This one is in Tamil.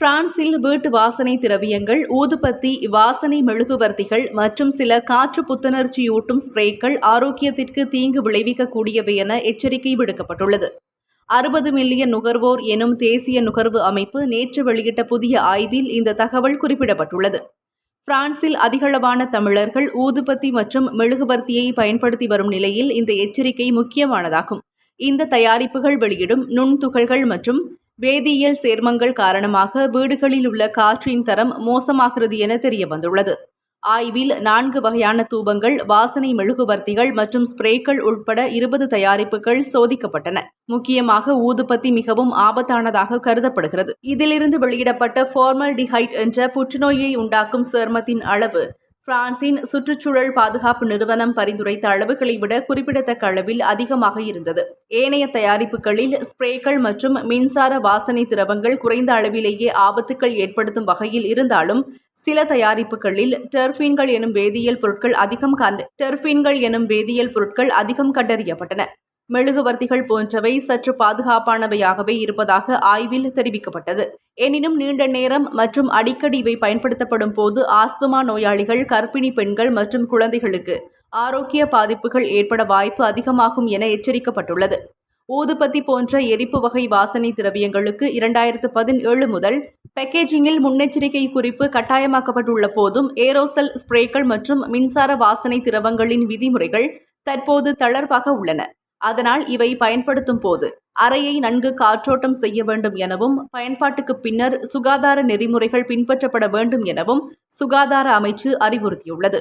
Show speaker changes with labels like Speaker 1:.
Speaker 1: பிரான்சில் வீட்டு வாசனை திரவியங்கள் ஊதுபத்தி வாசனை மெழுகுவர்த்திகள் மற்றும் சில காற்று புத்துணர்ச்சியூட்டும் ஸ்ப்ரேக்கள் ஆரோக்கியத்திற்கு தீங்கு விளைவிக்கக்கூடியவை என எச்சரிக்கை விடுக்கப்பட்டுள்ளது. அறுபது மில்லியன் நுகர்வோர் எனும் தேசிய நுகர்வு அமைப்பு நேற்று வெளியிட்ட புதிய ஆய்வில் இந்த தகவல் குறிப்பிடப்பட்டுள்ளது. பிரான்சில் அதிகளவான தமிழர்கள் ஊதுபத்தி மற்றும் மெழுகுவர்த்தியை பயன்படுத்தி வரும் நிலையில் இந்த எச்சரிக்கை முக்கியமானதாகும். இந்த தயாரிப்புகள் வெளியிடும் நுண்துகள்கள் மற்றும் வேதியியல் சேர்மங்கள் காரணமாக வீடுகளில் உள்ள காற்றின் தரம் மோசமாகிறது என தெரியவந்துள்ளது. ஆய்வில் நான்கு வகையான தூபங்கள் வாசனை மெழுகுவர்த்திகள் மற்றும் ஸ்ப்ரேக்கள் உட்பட இருபது தயாரிப்புகள் சோதிக்கப்பட்டன. முக்கியமாக ஊதுபத்தி மிகவும் ஆபத்தானதாக கருதப்படுகிறது. இதிலிருந்து வெளியிடப்பட்ட ஃபார்மல்டிஹைட் என்ற புற்றுநோயை உண்டாக்கும் சேர்மத்தின் அளவு பிரான்சின் சுற்றுச்சூழல் பாதுகாப்பு நிறுவனம் பரிந்துரைத்த அளவுகளை விட குறிப்பிடத்தக்க அளவில் அதிகமாக இருந்தது. ஏனைய தயாரிப்புகளில் ஸ்ப்ரேக்கள் மற்றும் மின்சார வாசனை திரவங்கள் குறைந்த அளவிலேயே ஆபத்துக்கள் ஏற்படுத்தும் வகையில் இருந்தாலும் சில தயாரிப்புகளில் டெர்ஃபின்கள் எனும் வேதியியல் பொருட்கள் அதிகம் டெர்ஃபின்கள் எனும் வேதியியல் பொருட்கள் அதிகம் கண்டறியப்பட்டன. மெழுகுவர்த்திகள் போன்றவை சற்று பாதுகாப்பானவையாகவே இருப்பதாக ஆய்வில் தெரிவிக்கப்பட்டது. எனினும் நீண்ட நேரம் மற்றும் அடிக்கடி இவை பயன்படுத்தப்படும் போது ஆஸ்துமா நோயாளிகள் கர்ப்பிணி பெண்கள் மற்றும் குழந்தைகளுக்கு ஆரோக்கிய பாதிப்புகள் ஏற்பட வாய்ப்பு அதிகமாகும் என எச்சரிக்கப்பட்டுள்ளது. ஊதுபத்தி போன்ற எரிப்பு வகை வாசனை திரவியங்களுக்கு இரண்டாயிரத்து பதினேழு முதல் பேக்கேஜிங்கில் முன்னெச்சரிக்கை குறிப்பு கட்டாயமாக்கப்பட்டுள்ள போதும் ஏரோசல் ஸ்ப்ரேக்கள் மற்றும் மின்சார வாசனை திரவங்களின் விதிமுறைகள் தற்போது தளர்வாக உள்ளன. அதனால் இவை பயன்படுத்தும் போது அறையை நன்கு காற்றோட்டம் செய்ய வேண்டும் எனவும் பயன்பாட்டுக்கு பின்னர் சுகாதார நெறிமுறைகள் பின்பற்றப்பட வேண்டும் எனவும் சுகாதார அமைச்சு அறிவுறுத்தியுள்ளது.